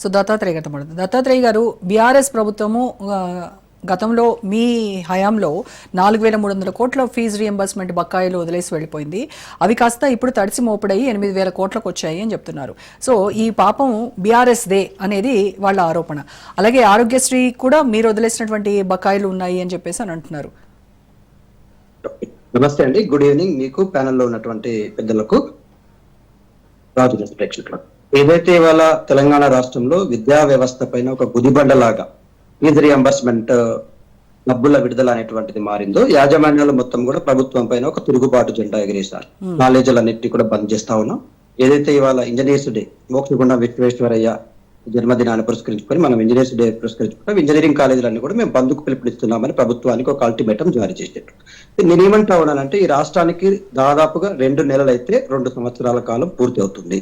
So Dattatreya గారితో దత్తాత్రేయ గారు BRS ప్రభుత్వము గతంలో మీ హయాంలో నాలుగు వేల మూడు వందల కోట్ల ఫీజు రియంబర్స్మెంట్ బకాయిలు వదిలేసి వెళ్ళిపోయింది. అవి కాస్త ఇప్పుడు తడిసి మోపడయి ఎనిమిది వేల కోట్లకు వచ్చాయి అని చెప్తున్నారు. సో ఈ పాపం బీఆర్ఎస్ దే అనేది వాళ్ళ ఆరోపణ. అలాగే ఆరోగ్యశ్రీ కూడా మీరు వదిలేసినటువంటి బకాయిలు ఉన్నాయి అని చెప్పేసి అని అంటున్నారు. నమస్తే అండి. Good evening. మీకు ప్యానెల్లో ఉన్నటువంటి పెద్దలకు ప్రేక్షకులకు. ఏదైతే ఇవాళ తెలంగాణ రాష్ట్రంలో విద్యా వ్యవస్థ పైన ఒక గుదిబండలాగా ఫీజు రియంబర్స్మెంట్ డబ్బుల విడుదల అనేటువంటిది మారిందో యాజమాన్యాలు మొత్తం కూడా ప్రభుత్వం పైన ఒక తిరుగుబాటు జెండా ఎగిరేశారు. కాలేజీలన్నింటినీ కూడా బంద్ చేస్తా ఉన్నాం. ఏదైతే ఇవాళ ఇంజనీర్స్ డే మోక్షగుండ విశ్వేశ్వరయ్య జన్మదినాన్ని పురస్కరించుకొని మనం ఇంజనీర్స్ డే పురస్కరించుకుంటాం ఇంజనీరింగ్ కాలేజీలన్నీ కూడా మేము బంధుకు పిలుపునిస్తున్నామని ప్రభుత్వానికి ఒక అల్టిమేటం జారీ చేసేట్టు నేనేమంటా ఉన్నానంటే ఈ రాష్ట్రానికి దాదాపుగా రెండు నెలలైతే రెండు సంవత్సరాల కాలం పూర్తి అవుతుంది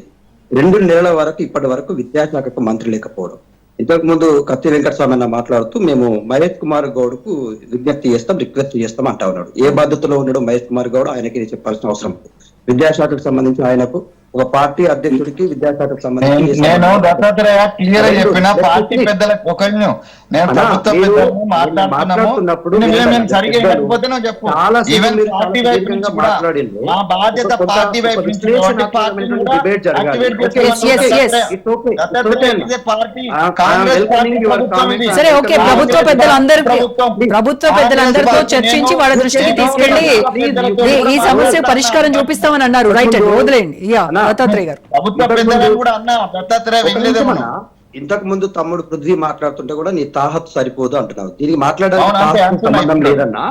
రెండు నెలల వరకు ఇప్పటి వరకు విద్యాశాఖకు మంత్రి లేకపోవడం. ఇంతకు ముందు కత్తి వెంకటస్వామి అన్న మాట్లాడుతూ మేము మహేష్ కుమార్ గౌడ్కు విజ్ఞప్తి చేస్తాం రిక్వెస్ట్ చేస్తాం అంటా ఉన్నాడు. ఏ బాధ్యతలో ఉన్నాడు మహేష్ కుమార్ గౌడ్ ఆయనకి చెప్పాల్సిన అవసరం విద్యాశాఖకు సంబంధించి ఆయనకు ఒక పార్టీ అధ్యక్షుడికి విద్యాశాఖకు సంబంధించి నేను దత్తాత్రేయ క్లియర్ చెప్పిన పార్టీ. పెద్దలకు ఒక. నేను మాట్లాడుతున్నప్పుడు చెప్పు. మా బాధ్యత పార్టీ వైపు. సరే ఓకే ప్రభుత్వ నేను పెద్దలందరికీ ప్రభుత్వం- పెద్దలందరితో చర్చించి వాళ్ళ దృష్టికి తీసుకెళ్ళి ఈ- సమస్య పరిష్కారం చూపిస్తామని అన్నారు. రైట్ అండి వదిలేండి యా దత్తాత్రేయ గారు. ప్రభుత్వ కూడా అన్నా దత్తాత్రేయ. ఇంతకు ముందు తమ్ముడు పృథ్వీ మాట్లాడుతుంటే కూడా నీ తాహత్ సరిపోదు అంటున్నావు. దీనికి మాట్లాడడానికి సంబంధం. లేదన్నా.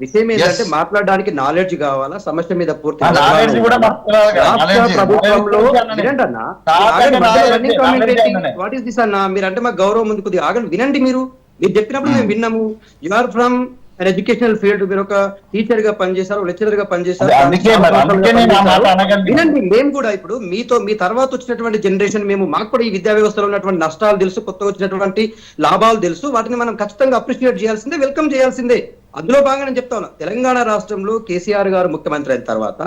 విషయం ఏంటంటే. మాట్లాడడానికి నాలెడ్జ్ కావాలా? సమస్య మీద పూర్తి. ప్రభుత్వంలో అన్న. ఆగండి, అంటే మాకు గౌరవం ఉంది కొద్దిగా. ఆగండి వినండి మీరు. మీరు చెప్పినప్పుడు మేము విన్నాము. You are from an educational field మీరు ఒక టీచర్గా పనిచేశారు లెక్చరర్గా పనిచేశారు. వినండి మేము కూడా ఇప్పుడు మీతో మీ తర్వాత వచ్చినటువంటి జనరేషన్ మేము మాకు కూడా ఈ విద్యా వ్యవస్థలో ఉన్నటువంటి నష్టాలు తెలుసు కొత్తగా వచ్చినటువంటి లాభాలు తెలుసు వాటిని మనం ఖచ్చితంగా అప్రిషియేట్ చేయాల్సిందే వెల్కమ్ చేయాల్సిందే. అందులో భాగంగా నేను చెప్తా ఉన్నా తెలంగాణ రాష్ట్రంలో కేసీఆర్ గారు ముఖ్యమంత్రి అయిన తర్వాత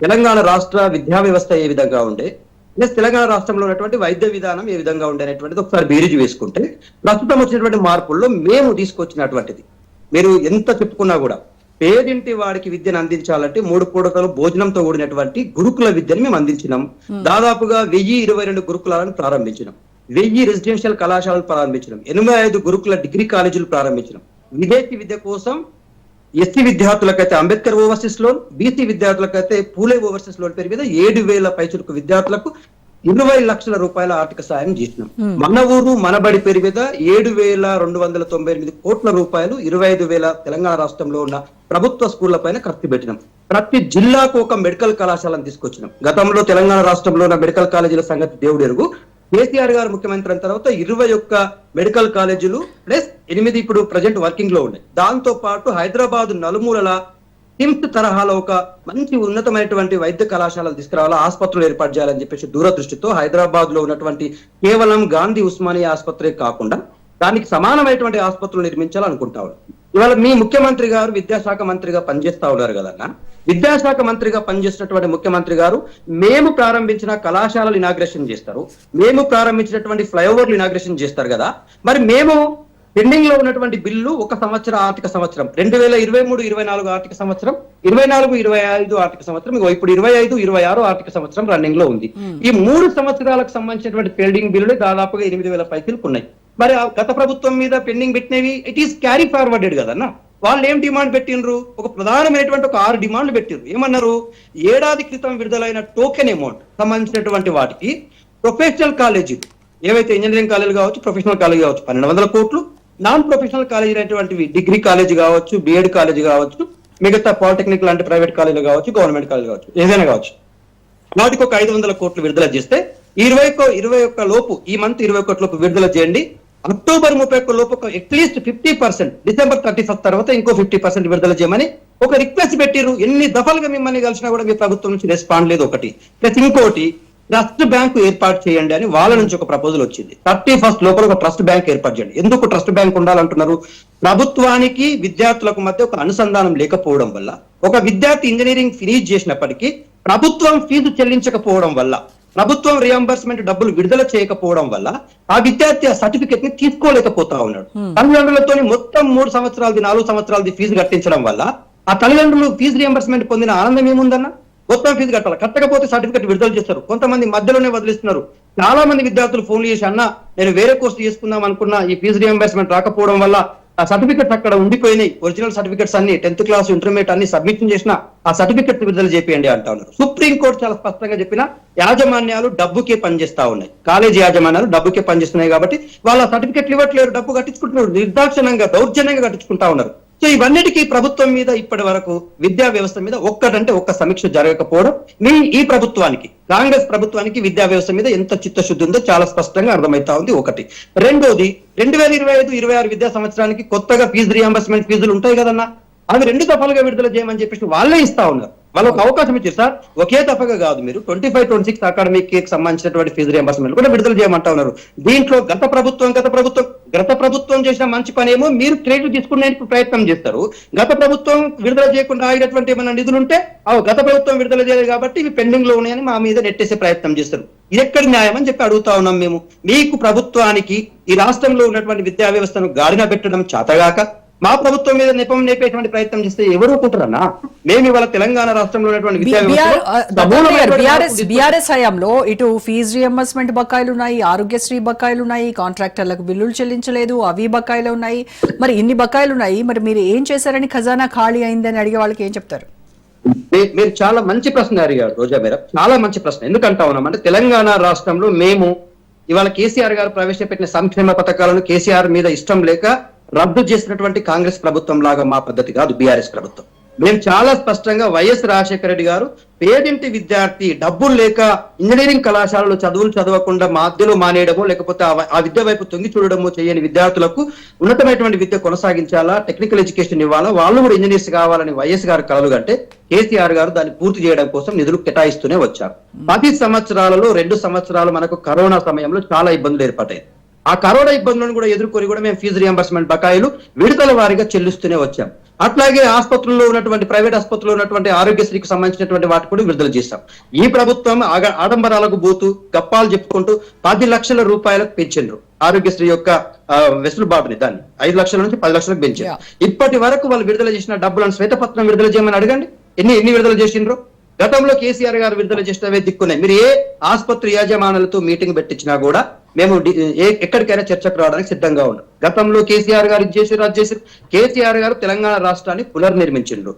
తెలంగాణ రాష్ట్ర విద్యా వ్యవస్థ ఏ విధంగా ఉండే ప్లస్ తెలంగాణ రాష్ట్రంలో ఉన్నటువంటి వైద్య విధానం ఏ విధంగా ఉండే అనేటువంటిది ఒకసారి బీరీజు వేసుకుంటే ప్రస్తుతం వచ్చినటువంటి మార్పుల్లో మేము తీసుకొచ్చినటువంటిది. మీరు ఎంత చెప్పుకున్నా కూడా పేదింటి వాడికి విద్యను అందించాలంటే మూడు పూటలు భోజనంతో కూడినటువంటి గురుకుల విద్యను మేము అందించినాం. దాదాపుగా వెయ్యి ఇరవై రెండు గురుకులాలను ప్రారంభించినాం. వెయ్యి రెసిడెన్షియల్ కళాశాలలు ప్రారంభించినాం. ఎనభై ఐదు గురుకుల డిగ్రీ కాలేజీలు ప్రారంభించినాం. విదేశీ విద్య కోసం ఎస్సీ విద్యార్థులకైతే అంబేద్కర్ ఓవర్సీస్ లోన్ బీసీ విద్యార్థులకైతే పూలే ఓవర్సీస్ లోన్ పేరు మీద ఏడు వేల పైచులకు విద్యార్థులకు ఇరవై లక్షల రూపాయల ఆర్థిక సాయం చేసినాం. మన ఊరు మన బడి పేరు మీద ఏడు వేల రెండు వందల తొంభై ఎనిమిది కోట్ల రూపాయలు ఇరవై ఐదు వేల తెలంగాణ రాష్ట్రంలో ఉన్న ప్రభుత్వ స్కూళ్ళ పైన ఖర్చు పెట్టినాం. ప్రతి జిల్లాకు ఒక మెడికల్ కళాశాలను తీసుకొచ్చినాం. గతంలో తెలంగాణ రాష్ట్రంలో ఉన్న మెడికల్ కాలేజీల సంగతి దేవుడు ఎరుగు. కేసీఆర్ గారు ముఖ్యమంత్రి అయిన తర్వాత ఇరవై ఒక్క మెడికల్ కాలేజీలు ప్లస్ ఎనిమిది ఇప్పుడు ప్రజెంట్ వర్కింగ్లో ఉన్నాయి. దాంతో పాటు హైదరాబాద్ నలుమూలల కిమ్స్ తరహాలో ఒక మంచి ఉన్నతమైనటువంటి వైద్య కళాశాలలు తీసుకురావాలా ఆసుపత్రులు ఏర్పాటు చేయాలని చెప్పేసి దూరదృష్టితో హైదరాబాద్లో ఉన్నటువంటి కేవలం గాంధీ ఉస్మానియా ఆసుపత్రి కాకుండా దానికి సమానమైనటువంటి ఆసుపత్రులు నిర్మించాలనుకుంటా ఉన్నాం. ఇవాళ మీ ముఖ్యమంత్రి గారు విద్యాశాఖ మంత్రిగా పనిచేస్తా ఉన్నారు కదన్న విద్యాశాఖ మంత్రిగా పనిచేసినటువంటి ముఖ్యమంత్రి గారు మేము ప్రారంభించిన కళాశాలలు ఇనాగ్రేషన్ చేస్తారు. మేము ప్రారంభించినటువంటి ఫ్లైఓవర్లు ఇనాగ్రేషన్ చేస్తారు కదా. మరి మేము పెండింగ్లో ఉన్నటువంటి బిల్లు ఒక సంవత్సర ఆర్థిక సంవత్సరం. రెండు వేల ఇరవై మూడు ఇరవై నాలుగు ఆర్థిక సంవత్సరం ఇరవై నాలుగు ఇరవై ఐదు ఆర్థిక సంవత్సరం ఇప్పుడు ఇరవై ఐదు ఇరవై ఆరు ఆర్థిక సంవత్సరం రన్నింగ్లో ఉంది ఈ మూడు సంవత్సరాలకు సంబంధించినటువంటి పెండింగ్ బిల్లులు దాదాపుగా ఎనిమిది వేల పైసలకు ఉన్నాయి మరి గత ప్రభుత్వం మీద పెండింగ్ పెట్టినవి ఇట్ ఈస్ క్యారీ ఫార్వర్డెడ్ కదన్నా? వాళ్ళు ఏం డిమాండ్ పెట్టినరు ఒక ప్రధానమైనటువంటి ఒక ఆరు డిమాండ్లు పెట్టినరు ఏమన్నారు? ఏడాది క్రితం విడుదలైన టోకెన్ అమౌంట్ సంబంధించినటువంటి వాటికి ప్రొఫెషనల్ కాలేజీ ఏవైతే ఇంజనీరింగ్ కాలేజీలు కావచ్చు ప్రొఫెషనల్ కాలేజ్ కావచ్చు పన్నెండు వందల కోట్లు నాన్ ప్రొఫెషనల్ కాలేజ్ అనేటువంటివి డిగ్రీ కాలేజ్ కావచ్చు బిఎడ్ కాలేజ్ కావచ్చు మిగతా పాలిటెక్నిక్ లాంటి ప్రైవేట్ కాలేజీలు కావచ్చు గవర్నమెంట్ కాలేజ్ కావచ్చు ఏదైనా కావచ్చు. వాటికి ఒక ఐదు వందల కోట్లు విడుదల చేస్తే ఇరవై ఒక్క ఇరవై ఒక్క లోపు ఈ మంత్ ఇరవై ఒక్కటి లోపు విడుదల చేయండి. అక్టోబర్ ముప్పై ఒక్క లోపు ఒక at least fifty percent December thirty first తర్వాత ఇంకో ఫిఫ్టీ పర్సెంట్ విడుదల చేయమని ఒక రిక్వెస్ట్ పెట్టిరు ఎన్ని దఫలుగా మిమ్మల్ని కలిసినా కూడా మీ ప్రభుత్వం నుంచి రెస్పాండ్ లేదు ఒకటి. ప్లస్ ఇంకోటి ట్రస్ట్ బ్యాంకు ఏర్పాటు చేయండి అని వాళ్ళ నుంచి ఒక ప్రపోజల్ వచ్చింది. థర్టీ ఫస్ట్ లోపల ఒక ట్రస్ట్ బ్యాంక్ ఏర్పాటు చేయండి. ఎందుకు ట్రస్ట్ బ్యాంక్ ఉండాలంటున్నారు? ప్రభుత్వానికి విద్యార్థులకు మధ్య ఒక అనుసంధానం లేకపోవడం వల్ల ఒక విద్యార్థి ఇంజనీరింగ్ ఫినిష్ చేసినప్పటికీ ప్రభుత్వం ఫీజు చెల్లించకపోవడం వల్ల ప్రభుత్వం రియంబర్స్మెంట్ డబ్బులు విడుదల చేయకపోవడం వల్ల ఆ విద్యార్థి ఆ సర్టిఫికెట్ని తీసుకోలేకపోతా ఉన్నాడు. తల్లిదండ్రులతో మొత్తం మూడు సంవత్సరాలది నాలుగు సంవత్సరాలది ఫీజు కట్టించడం వల్ల ఆ తల్లిదండ్రులు ఫీజు రియంబర్స్మెంట్ పొందిన ఆనందం ఏముందన్న? మొత్తం ఫీజు కట్టాలి? కట్టకపోతే సర్టిఫికెట్ విడుదల చేస్తారు. కొంతమంది మధ్యలోనే వదిలిస్తున్నారు. చాలా మంది విద్యార్థులు ఫోన్లు చేసి అన్న నేను వేరే కోర్సు చేసుకుందాం అనుకున్నా. ఈ ఫీజు రియంబర్స్మెంట్ రాకపోవడం వల్ల ఆ సర్టిఫికెట్ అక్కడ ఉండిపోయినాయి. ఒరిజినల్ సర్టిఫికెట్స్ అన్ని టెన్త్ క్లాస్ ఇంటర్మీడియట్ అన్ని సబ్మిషన్ చేసిన ఆ సర్టిఫికెట్ విడుదల చేపియండి అంటా ఉన్నారు. సుప్రీం కోర్టు చాలా స్పష్టంగా చెప్పిన యాజమాన్యాలు డబ్బుకే పనిచేస్తా ఉన్నాయి. కాలేజీ యాజమాన్యాలు డబ్బుకే పనిచేస్తున్నాయి కాబట్టి వాళ్ళ సర్టిఫికెట్లు ఇవ్వట్లేరు. డబ్బు కట్టించుకుంటున్నారు. నిర్దాక్షణంగా దౌర్జన్యంగా కట్టించుకుంటా ఉన్నారు. సో ఇవన్నిటికీ ప్రభుత్వం మీద ఇప్పటి వరకు విద్యా వ్యవస్థ మీద ఒక్కటంటే ఒక్క సమీక్ష జరగకపోవడం మీ ఈ ప్రభుత్వానికి కాంగ్రెస్ ప్రభుత్వానికి విద్యా వ్యవస్థ మీద ఎంత చిత్తశుద్ధి ఉందో చాలా స్పష్టంగా అర్థమవుతా ఉంది ఒకటి. రెండోది రెండు వేల ఇరవై ఐదు ఇరవై ఆరు విద్యా సంవత్సరానికి కొత్తగా ఫీజు రియంబర్స్మెంట్ ఫీజులు ఉంటాయి కదన్నా? అవి రెండు దఫాలుగా విడుదల చేయమని చెప్పేసి వాళ్ళే ఇస్తా ఉన్నారు. వాళ్ళు ఒక అవకాశం ఇచ్చారు సార్. ఒకే తప్పగా కాదు మీరు ట్వంటీ ఫైవ్ ట్వంటీ సిక్స్ అకాడమిక్కి సంబంధించినటువంటి ఫీజు రియంబర్స్మెంట్ కూడా విడుదల చేయమంటా ఉన్నారు. దీంట్లో గత ప్రభుత్వం గత ప్రభుత్వం గత ప్రభుత్వం చేసిన మంచి పని ఏమో మీరు క్రెడిట్ తీసుకునే ప్రయత్నం చేస్తారు. గత ప్రభుత్వం విడుదల చేయకుండా ఆగినటువంటి ఏమైనా నిధులు ఉంటే ఆ గత ప్రభుత్వం విడుదల చేయలేదు కాబట్టి ఇవి పెండింగ్లో ఉన్నాయని మా మీద నెట్టేసే ప్రయత్నం చేస్తారు. ఇది ఎక్కడ న్యాయం అని చెప్పి అడుగుతా ఉన్నాం మేము. మీకు ప్రభుత్వానికి ఈ రాష్ట్రంలో ఉన్నటువంటి విద్యా వ్యవస్థను గాడిన పెట్టడం చేతగాక మా ప్రభుత్వం మీద నెపం నేపేటువంటి ప్రయత్నం చేస్తే ఎవరు ఒప్పుకుంటారన్నా? మేము ఇవాళ తెలంగాణ రాష్ట్రంలో ఉన్నటువంటి బిఆర్ఎస్ హయాంలో ఇటు ఫీజు రియంబర్స్మెంట్ బకాయిలు ఉన్నాయి ఆరోగ్యశ్రీ బకాయిలు ఉన్నాయి కాంట్రాక్టర్లకు బిల్లులు చెల్లించలేదు అవి బకాయిలు ఉన్నాయి. మరి ఇన్ని బకాయిలు ఉన్నాయి మరి మీరు ఏం చేశారని ఖజానా ఖాళీ అయిందని అడిగే వాళ్ళకి ఏం చెప్తారు? మీరు చాలా మంచి ప్రశ్న అడిగారు రోజా మేడం. చాలా మంచి ప్రశ్న. ఎందుకంటా ఉన్నాం అంటే తెలంగాణ రాష్ట్రంలో మేము ఇవాళ కేసీఆర్ గారు ప్రవేశపెట్టిన సంక్షేమ పథకాలను కేసీఆర్ మీద ఇష్టం లేక రద్దు చేసినటువంటి కాంగ్రెస్ ప్రభుత్వం లాగా మా పద్ధతి కాదు బీఆర్ఎస్ ప్రభుత్వం. మేము చాలా స్పష్టంగా వైఎస్ రాజశేఖర రెడ్డి గారు పేదింటి విద్యార్థి డబ్బులు లేక ఇంజనీరింగ్ కళాశాలలో చదువులు చదవకుండా మధ్యలో మానేయడమో లేకపోతే ఆ విద్య వైపు తొంగి చూడడమో చేయని విద్యార్థులకు ఉన్నతమైనటువంటి విద్య కొనసాగించాలా టెక్నికల్ ఎడ్యుకేషన్ ఇవ్వాలా వాళ్ళు కూడా ఇంజనీర్స్ కావాలని వైఎస్ గారు కలలు కంటే కేసీఆర్ గారు దాన్ని పూర్తి చేయడం కోసం నిధులు కేటాయిస్తూనే వచ్చారు. పది సంవత్సరాలలో రెండు సంవత్సరాలు మనకు కరోనా సమయంలో చాలా ఇబ్బందులు ఏర్పడ్డాయి. ఆ కరోనా ఇబ్బందులను కూడా ఎదుర్కొని కూడా మేము ఫీజు రియంబర్స్మెంట్ బకాయిలు విడతల వారీగా చెల్లిస్తూనే వచ్చాం. అట్లాగే ఆసుపత్రుల్లో ఉన్నటువంటి ప్రైవేట్ ఆసుపత్రుల్లో ఉన్నటువంటి ఆరోగ్యశ్రీకి సంబంధించినటువంటి వాటి కూడా విడుదల చేశాం. ఈ ప్రభుత్వం ఆడంబరాలకు పోతూ గప్పాలు చెప్పుకుంటూ పది లక్షల రూపాయలకు పెంచిండ్రు. ఆరోగ్యశ్రీ యొక్క వెసులుబాటుని దాన్ని. ఐదు లక్షల నుంచి పది లక్షలకు పెంచారు. ఇప్పటి వరకు వాళ్ళు విడుదల చేసిన డబ్బులను శ్వేతపత్రం విడుదల చేయమని అడగండి. ఎన్ని ఎన్ని విడుదల చేసిండ్రు? గతంలో కేసీఆర్ గారు విడుదల చేసినవే దిక్కున్నాయి మీరు ఏ ఆసుపత్రి యాజమానులతో మీటింగ్ పెట్టించినా కూడా మేము డి- ఎక్కడికైనా చర్చకు రావడానికి సిద్ధంగా ఉన్నాం. గతంలో కేసీఆర్ గారు చేసి అది చేసి కేసీఆర్ గారు తెలంగాణ రాష్ట్రాన్ని పునర్నిర్మించిండ్రు.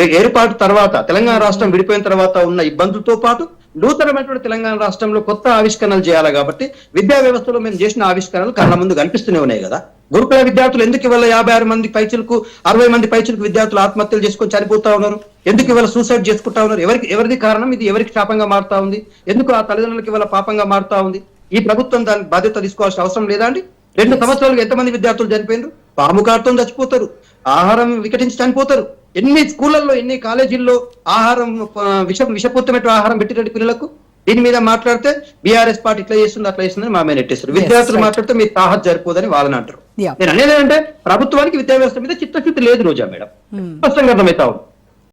ఏర్పాటు తర్వాత తెలంగాణ రాష్ట్రం విడిపోయిన తర్వాత ఉన్న ఇబ్బందులతో పాటు నూతనమైనటువంటి తెలంగాణ రాష్ట్రంలో కొత్త ఆవిష్కరణలు చేయాలి కాబట్టి విద్యా వ్యవస్థలో మేము చేసిన ఆవిష్కరణలు కళ్ళ ముందు కనిపిస్తూనే ఉన్నాయి కదా. గురుకుల విద్యార్థులు ఎందుకు ఇవాళ యాభై ఆరు మంది పైచులకు అరవై మంది పైచులకు విద్యార్థులు ఆత్మహత్యలు చేసుకొని చనిపోతా ఉన్నారు? ఎందుకు ఇవాళ సూసైడ్ చేసుకుంటా ఉన్నారు? ఎవరికి ఎవరిది కారణం? ఇది ఎవరికి శాపంగా మారుతా ఉంది? ఎందుకు ఆ తల్లిదండ్రులకి ఇవాళ పాపంగా మారుతా ఉంది? ఈ ప్రభుత్వం దాని బాధ్యత తీసుకోవాల్సిన అవసరం లేదా అండి? రెండు సంవత్సరాలకు ఎంతమంది విద్యార్థులు చనిపోయినారు? పాము చచ్చిపోతారు. ఆహారం వికటించి చనిపోతారు. ఎన్ని స్కూళ్ళల్లో ఎన్ని కాలేజీల్లో ఆహారం విష విషపూరితమైన ఆహారం పెట్టినట్టు పిల్లలకు? దీని మీద మాట్లాడితే బీఆర్ఎస్ పార్టీ ఇట్లా చేస్తుంది అట్లా చేస్తుంది మా మీద నెట్టేస్తారు విద్యార్థులు. మాట్లాడితే మీ తాహత్ సరిపోదని వాళ్ళని అంటారు. నేను అనేది ఏంటంటే ప్రభుత్వానికి విద్యా వ్యవస్థ మీద చిత్తశుద్ధి లేదు రోజా మేడం. Hmm. స్పష్టంగా అర్థమవుతా ఉంది.